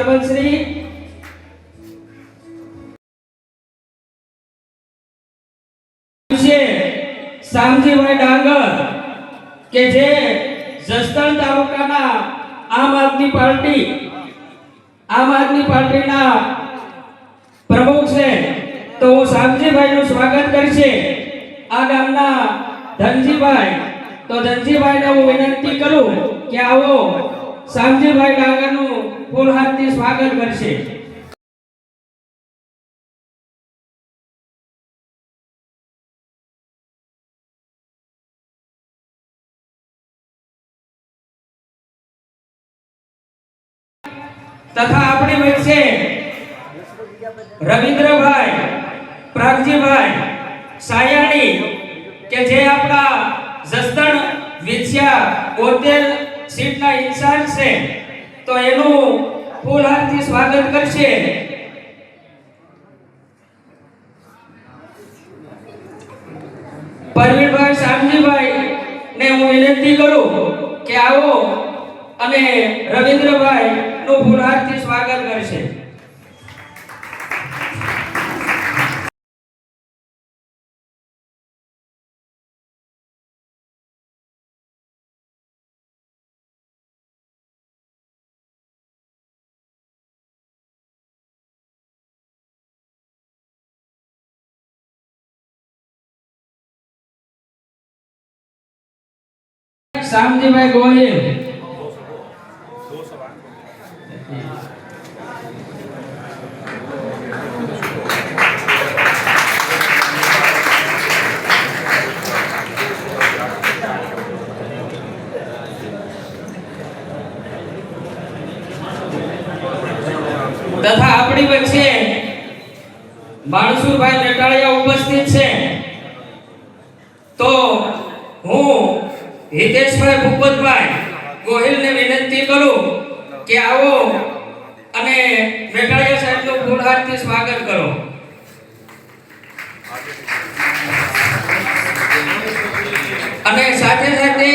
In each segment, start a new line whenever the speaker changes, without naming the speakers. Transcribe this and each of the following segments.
સરપંચ શ્રી શામજીભાઈ ડાંગર કે જે જસદણ તાલુકાના આમ આદમી પાર્ટી, આમ આદમી પાર્ટીના પ્રમુખ છે. તો હું શામજીભાઈ નું સ્વાગત કરશે. આ ગામના ધનજીભાઈ. તો ધનજીભાઈને હું વિનંતી કરું કે આવો શામજીભાઈ ડાંગરનું ફૂલ હાથથી સ્વાગત કરશે. તથા આપણી વચ્ચે રવિન્દ્રભાઈ, પ્રાગજીભાઈ, સાયાણી કે જે આપણા જસદણ વિછ્યા બોતેર સીટના ઇન્ચાર્જ છે, તો એનું ફૂલ હારથી સ્વાગત કરશે. પરવીનભાઈ સામજીભાઈ ને હું વિનંતી કરું કે આવો અને રવિન્દ્રભાઈ નું ફૂલ હારથી સ્વાગત શામજીભાઈ ગોહિલ. તથા આપણી વચ્ચે માણસુરભાઈ નટાળિયા હિતેશભાઈ ભૂપતભાઈ, ગોહિલને વિનંતી કરું કે આવો અને મેઘાણીયા સાહેબનું ફૂલહારથી સ્વાગત કરો. અને સાથે સાથે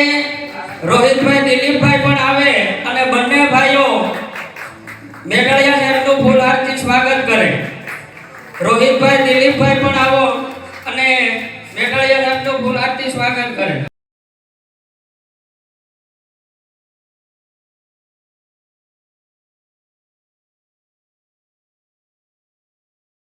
રોહિતભાઈ, દિલીપભાઈ પણ આવે અને બંને ભાઈઓ મેઘાણીયા સાહેબનું ફૂલહારથી સ્વાગત કરે. રોહિતભાઈ, દિલીપભાઈ પણ આવો અને મેઘાણીયા સાહેબનું ફૂલહારથી સ્વાગત કરે.